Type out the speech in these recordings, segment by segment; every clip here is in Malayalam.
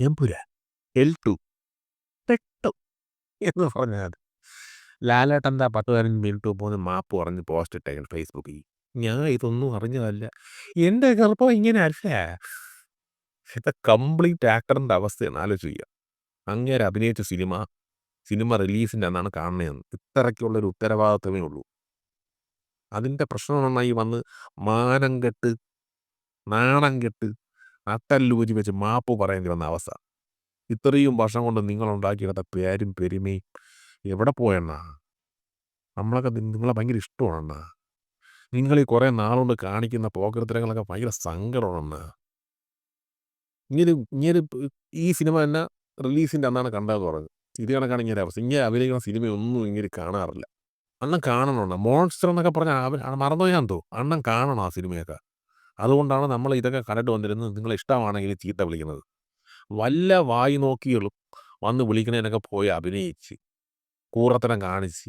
എമ്പുരാൻ. L two. പെട്ടു. എന്ന് പറഞ്ഞാൽ എന്താ പത്ത് പതിനഞ്ച് മിനിറ്റ് പോകുന്ന മാപ്പ് പറഞ്ഞ് പോസ്റ്റ് ഇട്ടേക്കണം ഫേസ്ബുക്കിൽ ഞാൻ ഇതൊന്നും അറിഞ്ഞതല്ല. എന്റെ ഗർഭം ഇങ്ങനെ അല്ല. ഇത് കംപ്ലീറ്റ് ആക്ടറിന്റെ അവസ്ഥയാണ് ആലോചിക്കുക അങ്ങേരെ അഭിനയിച്ച സിനിമ സിനിമ റിലീസിന്റെ അന്നാണ് കാണുന്നതെന്ന്. ഇത്രയ്ക്കുള്ളൊരു ഉത്തരവാദിത്വമേ ഉള്ളൂ. അതിന്റെ പ്രശ്നം നന്നായി വന്ന് മാനം കെട്ട് നാണം കെട്ട് നട്ടല്ലൂരി വെച്ച് മാപ്പ് പറയേണ്ടി വന്ന അവസ്ഥ. ഇത്രയും വർഷം കൊണ്ട് നിങ്ങളുണ്ടാക്കിയെടുത്ത പേരും പെരുമയും എവിടെ പോയെന്നാ നമ്മളൊക്കെ നിങ്ങളെ ഭയങ്കര ഇഷ്ടമാണെന്നാ നിങ്ങൾ ഈ കുറേ നാളുകൊണ്ട് കാണിക്കുന്ന പോക്കൃത്തരങ്ങളൊക്കെ ഭയങ്കര സങ്കടമാണെന്ന് ഇങ്ങനെ ഇങ്ങനെ ഈ സിനിമ തന്നെ റിലീസിന്റെ അന്നാണ് കണ്ടതെന്ന് പറഞ്ഞത് ഇത് കണക്കാണ് ഇങ്ങനെ അവസ്ഥ. ഇങ്ങനെ അഭിനയിക്കുന്ന സിനിമയൊന്നും ഇങ്ങനെ കാണാറില്ല. അണ്ണൻ കാണണം മോൺസ്റ്റർ എന്നൊക്കെ പറഞ്ഞാൽ മറന്നു മറന്നുപോയാൻ തോ അണ്ണം കാണണം ആ സിനിമയൊക്കെ. അതുകൊണ്ടാണ് നമ്മൾ ഇതൊക്കെ കണ്ടിട്ട് വന്നിരുന്നത് നിങ്ങൾ ഇഷ്ടമാണെങ്കിൽ ചീത്ത വിളിക്കുന്നത്. വല്ല വായി നോക്കികളും വന്ന് വിളിക്കുന്നതിനൊക്കെ പോയി അഭിനയിച്ച് കൂറത്തരം കാണിച്ച്.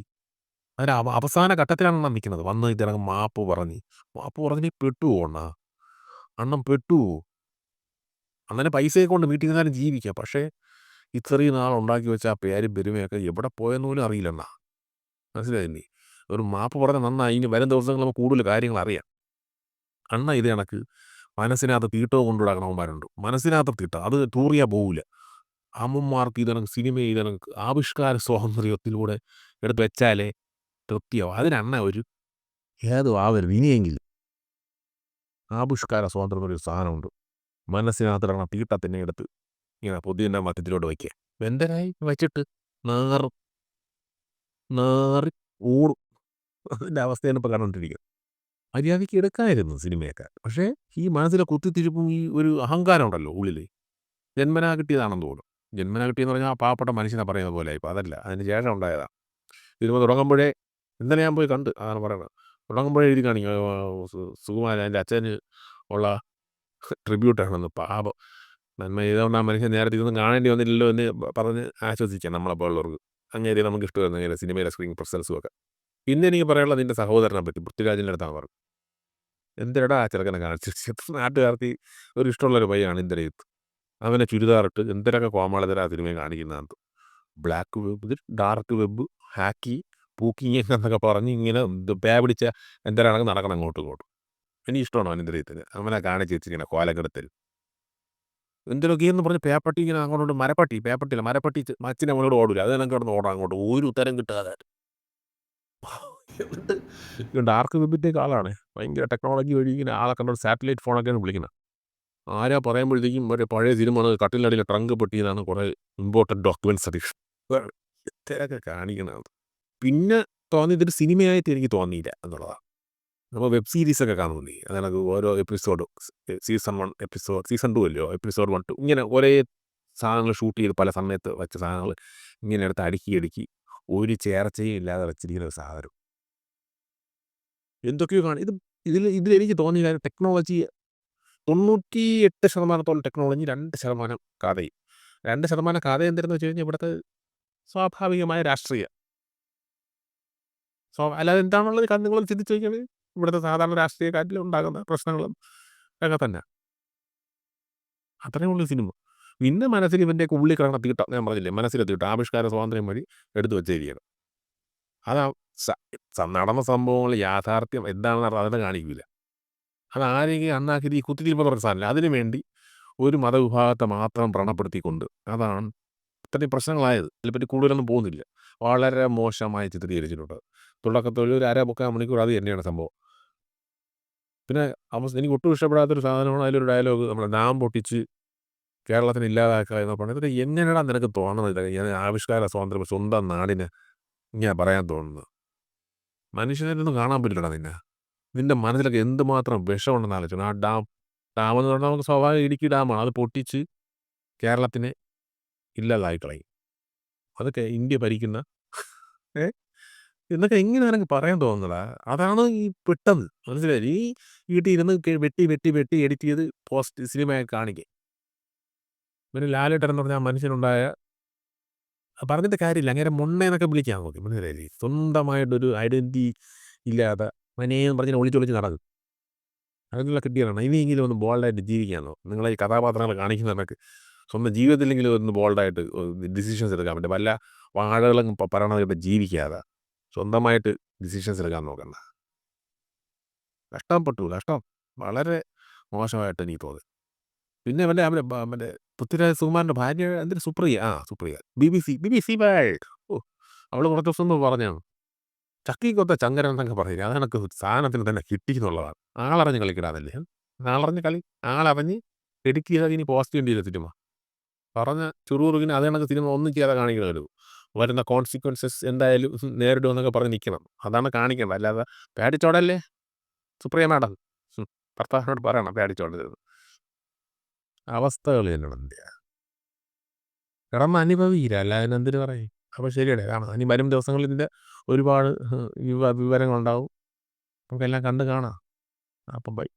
അതിന് അവ അവസാന ഘട്ടത്തിലാണ് നിൽക്കുന്നത്. വന്ന് ഇതിനകം മാപ്പ് പറഞ്ഞ് മാപ്പ് പറഞ്ഞ് പെട്ടു അണ്ണാ? അണ്ണം പെട്ടു അണ്ണന് പൈസയെ കൊണ്ട് വീട്ടിൽ നിന്നാലും ജീവിക്കാം. പക്ഷേ ഇത്രയും നാൾ ഉണ്ടാക്കി വെച്ച ആ പേരും പെരുമയൊക്കെ എവിടെ പോയെന്ന് പോലും അറിയില്ലണ്ണ മനസ്സിലായില്ലേ? ഒരു മാപ്പ് പറഞ്ഞ നന്നായി ഇനി വരും ദിവസങ്ങൾ നമുക്ക് കൂടുതൽ കാര്യങ്ങൾ അറിയാം. അണ്ണ ഇത് കണക്ക്. മനസ്സിനകത്ത് തീട്ടവും കൊണ്ടുവിടാക്കണവന്മാരുണ്ട് മനസ്സിനകത്ത് തീട്ട. അത് ടൂറിയാ പോവില്ല അമ്മമാർക്ക് ഇതണക്ക് സിനിമ ഇതണക്ക് ആവിഷ്കാര സ്വാതന്ത്ര്യത്തിലൂടെ എടുത്ത് വെച്ചാലേ തൃപ്തിയാവും. അതിനണ്ണ ഒരു ഏതോ ആവരുത്. ഇനിയെങ്കിലും ആവിഷ്കാര സ്വാതന്ത്ര്യം ഒരു സാധനമുണ്ട് മനസ്സിനകത്ത് ഇടണ തീട്ടത്തിനെ എടുത്ത് ഇങ്ങനെ പൊതുവിന്റെ മധ്യത്തിലോട്ട് വയ്ക്കുക. വെന്തരായി വെച്ചിട്ട് നാറും നാറി ഊടും അതിന്റെ അവസ്ഥയാണ് ഇപ്പോൾ കണ്ടുകൊണ്ടിരിക്കുന്നത്. മര്യാദയ്ക്ക് എടുക്കാമായിരുന്നു സിനിമയൊക്കെ. പക്ഷേ ഈ മനസ്സിലെ കുത്തിത്തിരിപ്പും ഈ ഒരു അഹങ്കാരം ഉണ്ടല്ലോ ഉള്ളിൽ ജന്മനാ കിട്ടിയതാണെന്ന് തോന്നും. ജന്മനാ കിട്ടിയെന്ന് പറഞ്ഞാൽ ആ പാവപ്പെട്ട മനുഷ്യനെ പറയുന്ന പോലെ ഇപ്പോൾ അതല്ല അതിന് ശേഷം ഉണ്ടായതാണ് സിനിമ തുടങ്ങുമ്പോഴേ ഇന്നലെ ഞാൻ പോയി കണ്ട് അതാണ് പറയുന്നത്. തുടങ്ങുമ്പോഴേ എഴുതി കാണിക്കും. സുകുമാരൻ എന്റെ അച്ഛന് ഉള്ള ട്രിബ്യൂട്ടാണെന്ന് പാപം. നന്മ ചെയ്തുകൊണ്ട് ആ മനുഷ്യൻ നേരത്തെ ഇതൊന്നും കാണേണ്ടി വന്നില്ലല്ലോ എന്ന് പറഞ്ഞ് ആശ്വസിക്കാം നമ്മളെപ്പോലുള്ളവർക്ക്. അങ്ങനെ നമുക്ക് ഇഷ്ടമായിരുന്നു ഇങ്ങനെ സിനിമയിലെ സ്ക്രീൻ പ്രസൻസും ഒക്കെ. പിന്നെ എനിക്ക് പറയാനുള്ളത് നിന്റെ സഹോദരനെ പറ്റി പൃഥ്വിരാജിന്റെ അടുത്താണ് പറഞ്ഞത്. എന്തിനടാ ആ ചെറുക്കനെ കാണിച്ചു നാട്ടുകാർക്ക് ഒരു ഇഷ്ടമുള്ളൊരു പയ്യാണ് ഇന്ദ്രജിത്ത് അവനെ ചുരിദാറിട്ട് എന്തിനൊക്കെ കോമാളിതരാ സിനിമയെ കാണിക്കുന്നതാണ് ബ്ലാക്ക് വെബ് ഡാർക്ക് വെബ് ഹാക്കി പൂക്കിങ് എന്നൊക്കെ പറഞ്ഞ് ഇങ്ങനെ പേ പിടിച്ച എന്തരാണെങ്കിൽ നടക്കണം അങ്ങോട്ടും ഇങ്ങോട്ടും. എനിക്ക് ഇഷ്ടമാണ് അവൻ ഇന്ദ്രജിത്തിന് അവനെ കാണിച്ച് വെച്ചിങ്ങനെ കോലക്കെടുത്തൽ എന്തിനൊക്കെ എന്ന് പറഞ്ഞ് പേപ്പട്ടി ഇങ്ങനെ അങ്ങോട്ട് മരപ്പട്ടി പേപ്പട്ടിയില്ല മരപ്പട്ടി അച്ഛനെ അവനോട് ഓടില്ല അത് എനിക്ക് കിടന്ന് ഓടാം അങ്ങോട്ട്. ഒരു ഉത്തരം കിട്ടാതെ. എന്നിട്ട് ഡാർക്ക് വെബിന്റെ ആളാണ്. ഭയങ്കര ടെക്നോളജി വഴി ഇങ്ങനെ ആളെ ഒരു സാറ്റലൈറ്റ് ഫോണൊക്കെയാണ് വിളിക്കുന്നത്. ആരാ പറയുമ്പോഴത്തേക്കും ഒരു പഴയ സിനിമ കട്ടിലടിയിലെ ട്രങ്ക് പൊട്ടിയതാണ് കുറേ ഇമ്പോർട്ടന്റ് ഡോക്യുമെന്റ്സ് ഒക്കെ. ഇത്രയൊക്കെ കാണിക്കണത് പിന്നെ തോന്നിയതൊരു സിനിമയായിട്ട് എനിക്ക് തോന്നിയില്ല എന്നുള്ളതാണ് നമ്മൾ വെബ് സീരീസ് ഒക്കെ അതായത് ഓരോ episode season one episode season two അല്ലയോ? എപ്പിസോഡ് വൺ ടു ഇങ്ങനെ ഒരേ സാധനങ്ങൾ ഷൂട്ട് ചെയ്ത് പല സമയത്ത് വെച്ച സാധനങ്ങൾ ഇങ്ങനെ എടുത്ത് അടുക്കി അടുക്കി ഒരു ചേർച്ചയും ഇല്ലാതെ വെച്ചിരിക്കുന്ന ഒരു സാധനം. എന്തൊക്കെയോ കാണും. ഇത് ഇതിൽ ഇതിൽ എനിക്ക് തോന്നിയ ടെക്നോളജി തൊണ്ണൂറ്റി എട്ട് ശതമാനത്തോളം ടെക്നോളജി രണ്ട് ശതമാനം കഥയും. രണ്ട് ശതമാനം കഥ എന്തായിരുന്നു വെച്ച് കഴിഞ്ഞാൽ ഇവിടുത്തെ സ്വാഭാവികമായ രാഷ്ട്രീയ. സ്വാ അല്ലാതെ എന്താണുള്ളത് കാരണം നിങ്ങൾ ചിന്തിച്ചു നോക്കിയാൽ ഇവിടുത്തെ സാധാരണ രാഷ്ട്രീയക്കാരിൽ ഉണ്ടാകുന്ന പ്രശ്നങ്ങളും ഒക്കെ തന്നെ. അത്രയേ ഉള്ളൂ സിനിമ. പിന്നെ മനസ്സിൽ ഇവന്റെ ഉള്ളിൽ കിടക്കുന്ന തീട്ടം ഞാൻ പറഞ്ഞില്ലേ? മനസ്സിലെ തീട്ട ആവിഷ്കാര സ്വാതന്ത്ര്യം വഴി എടുത്തു വെച്ചിരിക്കണം അതാ നടന്ന സംഭവങ്ങൾ യാഥാർത്ഥ്യം എന്താണെന്ന് അതിനെ കാണിക്കില്ല അത് ആരെങ്കിലും അന്നാക്കി ഈ കുത്തിത്തിരിപ്പ് പറഞ്ഞ സാധനമില്ല. അതിനു വേണ്ടി ഒരു മതവിഭാഗത്തെ മാത്രം വ്രണപ്പെടുത്തിക്കൊണ്ട് അതാണ് ഇത്രയും പ്രശ്നങ്ങളായത്. അതിനെപ്പറ്റി കൂടുതലൊന്നും പോകുന്നില്ല. വളരെ മോശമായി ചിത്രീകരിച്ചിട്ടുണ്ട്. തുടക്കത്തിൽ ഒരു അര മുക്കാൽ മണിക്കൂർ അത് തന്നെയാണ് സംഭവം. പിന്നെ അവസ്ഥ എനിക്ക് ഒട്ടും ഇഷ്ടപ്പെടാത്തൊരു സാധനമാണ് അതിലൊരു ഡയലോഗ് നമ്മുടെ നാം പൊട്ടിച്ച് കേരളത്തിന് ഇല്ലാതാക്കുക എന്ന് പറഞ്ഞത് ഇത് എങ്ങനെയാണ് നിനക്ക് തോന്നുന്നത് ഞാൻ ആവിഷ്കാര സ്വാതന്ത്ര്യം സ്വന്തം നാടിന് ഇങ്ങനെ പറയാൻ തോന്നുന്നത്. മനുഷ്യനൊന്നും കാണാൻ പറ്റില്ലടാ നിന്നെ. നിന്റെ മനസ്സിലൊക്കെ എന്തുമാത്രം വിഷമുണ്ടെന്ന് ആലോചിച്ചു ആ ഡാം ഡാം എന്ന് പറഞ്ഞാൽ നമുക്ക് സ്വാഭാവിക ഇടുക്കി ഡാമാണ്. അത് പൊട്ടിച്ച് കേരളത്തിനെ ഇല്ലാതായി കളയും അതൊക്കെ ഇന്ത്യ ഭരിക്കുന്ന ഏ? എന്നൊക്കെ എങ്ങനെ നിനക്ക് പറയാൻ തോന്നുന്നടാ? അതാണ് ഈ പെട്ടെന്ന് മനസ്സിലായി. ഈ വീട്ടിൽ ഇരുന്ന് വെട്ടി വെട്ടി വെട്ടി എഡിറ്റ് ചെയ്ത് പോസ്റ്റ് സിനിമയായി കാണിക്കുക പിന്നെ ലാലേട്ടൻ എന്ന് പറഞ്ഞാൽ മനുഷ്യനുണ്ടായ പറഞ്ഞിട്ട് കാര്യമില്ല. അങ്ങനെ മൊണ്ണേന്നൊക്കെ വിളിക്കാൻ നോക്കി മനസ്സിലായി സ്വന്തമായിട്ടൊരു ഐഡന്റിറ്റി ഇല്ലാതെ മനേന്ന് പറഞ്ഞ് ഒളിച്ചൊളിച്ച് നടക്കും അതിനുള്ള കിട്ടിയതാണ് ഇനിയെങ്കിലും ഒന്ന് ബോൾഡായിട്ട് ജീവിക്കാന്നോ നിങ്ങളെ ഈ കഥാപാത്രങ്ങൾ കാണിക്കുന്ന കണക്ക് സ്വന്തം ജീവിതത്തിലെങ്കിലും ഒന്ന് ബോൾഡായിട്ട് ഡിസിഷൻസ് എടുക്കാൻ പറ്റും. വല്ല വാഴകളും പറയണതൊക്കെ ജീവിക്കാതെ സ്വന്തമായിട്ട് ഡിസിഷൻസ് എടുക്കാൻ നോക്കണ്ട. കഷ്ടപ്പെട്ടു കഷ്ടം വളരെ മോശമായിട്ട് എനിക്ക് തോന്നി പിന്നെ അവന്റെ അവന്റെ മറ്റേ പൃഥ്വിരാജ് സുകുമാരന്റെ ഭാര്യ എന്തിന്? സുപ്രിയ. ആ Supriya. B B C B B C world ഓ അവൾ കുറച്ച് ദിവസം ഒന്ന് പറഞ്ഞാണ് ചക്കി കൊത്ത ചങ്കരൻ എന്നൊക്കെ പറയില്ല? അതെനക്ക് സാധനത്തിന് തന്നെ കിട്ടി എന്നുള്ളതാണ് ആളറിഞ്ഞ് കളിക്കിടാതല്ലേ? ആളറിഞ്ഞ് കളി ആളറിഞ്ഞ് ഇടുക്കിയത് ഇനി പോസ്റ്റ് ഇന്ത്യയിലെ സിനിമ. പറഞ്ഞ ചുറുകുറുകിന് അത് കണക്ക് സിനിമ ഒന്നും ചെയ്യാതെ കാണിക്കണമല്ലോ. വരുന്ന കോൺസിക്വൻസസ് എന്തായാലും നേരിടും എന്നൊക്കെ പറഞ്ഞ് നിൽക്കണം അതാണ് കാണിക്കേണ്ടത്. അല്ലാതെ പേടിച്ചോടല്ലേ? സുപ്രിയ മാഡം. ഭർത്താവിനോട് പറയണം പേടിച്ചോടരുത്. അവസ്ഥകൾ തന്നെയാണ് കടമ അനുഭവിക്കില്ല. അല്ല അതിനെന്തിനു പറയും? അപ്പോൾ ശരിയടേ കാണാം ഇനി വരും ദിവസങ്ങളിൽ ഇതിന്റെ ഒരുപാട് വിവ വിവരങ്ങളുണ്ടാവും. നമുക്കെല്ലാം കണ്ട് കാണാം. അപ്പം ബൈ